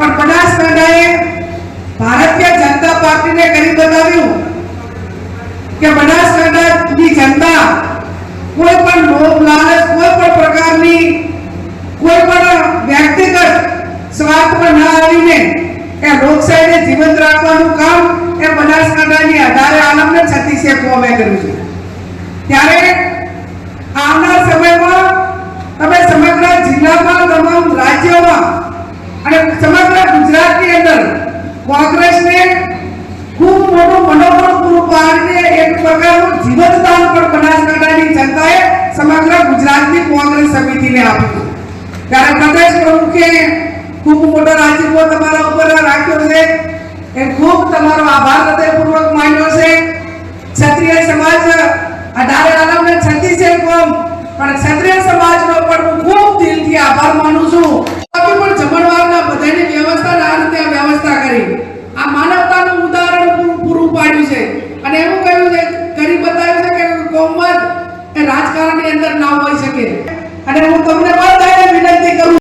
પણ બનાસકાંઠાએ ભારતીય જનતા પાર્ટીને કરી બતાવ્યું કે બનાસકાંઠાની જનતા કોઈ પણ લોભ, લાલચ, કોઈ પણ પ્રકારની, કોઈ પણ વ્યક્તિગત સ્વાર્થ પર ના આવીને એ લોકશાહીને જીવંત રાખવાનું કામ એ બનાસકાંઠાની અઢારે આલમને છત્તીસે કોમે કર્યું છે. ત્યારે સમગ્ર ગુજરાતની અંદર કોંગ્રેસને ખૂબ મોટું મનોબળ પૂરું પાડીને એક પ્રકારનું જીવનદાન પણ બનાસકાંઠાની જનતાએ સમગ્ર ગુજરાતની કોંગ્રેસ સમિતિને આપ્યું. ત્યારે પ્રદેશ પ્રમુખે ખૂબ મોટો રાજીપો તમારા ઉપર રાખ્યો છે. એ ખૂબ તમારો આભાર હૃદયપૂર્વક માન્યો છે. ક્ષત્રિય સમાજ અઢારે આલમને છત્તીસે કોમ, પણ ક્ષત્રિય સમાજનો પણ હું ખૂબ દિલથી આભાર માનું છું બાકી પણ જમણવારના બધાની વ્યવસ્થા ને આ રીતે આ વ્યવસ્થા કરી આ માનવતાનું ઉદાહરણ પૂરું પૂરું પાડ્યું છે અને એવું કહ્યું છે કરી બતાવ્યું છે કે કોમવાદ અંદર ના હોઈ શકે. અને હું તમને કરું